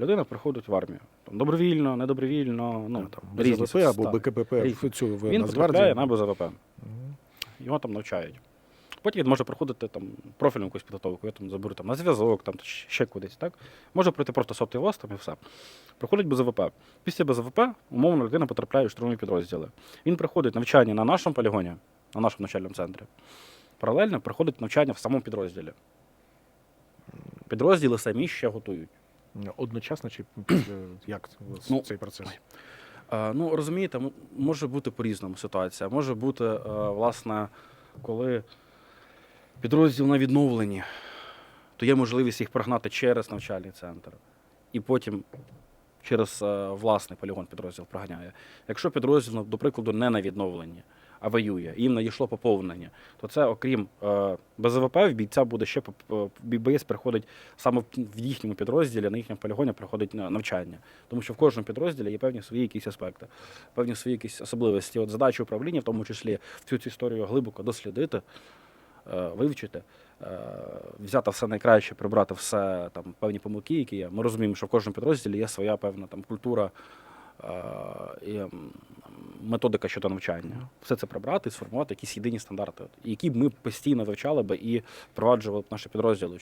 Людина приходить в армію. Там, добровільно, недобровільно, ну, там, різні БЗВП або так. БКПП Різні. цю в Він потрапляє на БЗВП. Його там навчають. Потім він може проходити там профільну якусь підготовку, я там заберу там, на зв'язок, там ще кудись. Так? Може пройти просто ВОЗ там і все. Проходить БЗВП. Після БЗВП умовно людина потрапляє в штурмові підрозділи. Він проходить навчання на нашому полігоні, на нашому навчальному центрі. Паралельно проходить навчання в самому підрозділі. Підрозділи самі ще готують. Одночасно чи як Ну, цей процес? Е, Ну, розумієте, може бути по-різному ситуація. Може бути, е, власне, коли підрозділ на відновленні, то є можливість їх прогнати через навчальний центр. І потім через е, власний полігон підрозділ проганяє. Якщо підрозділ, до прикладу, не на відновленні, а воює, їм надійшло поповнення, то це, окрім е, БЗВП, в бійця буде ще е, боєць приходить саме в- їхньому підрозділі, на їхньому полігоні проходить на- навчання. Тому що в кожному підрозділі є певні свої якісь аспекти, певні свої якісь особливості. От задача управління, в тому числі, всю цю історію глибоко дослідити, е, вивчити, е, взяти все найкраще, прибрати все там певні помилки, які є. Ми розуміємо, що в кожному підрозділі є своя певна там культура. е, І методика щодо навчання. Все це прибрати і сформувати якісь єдині стандарти, які б ми постійно вивчали би і впроваджували б наші підрозділи.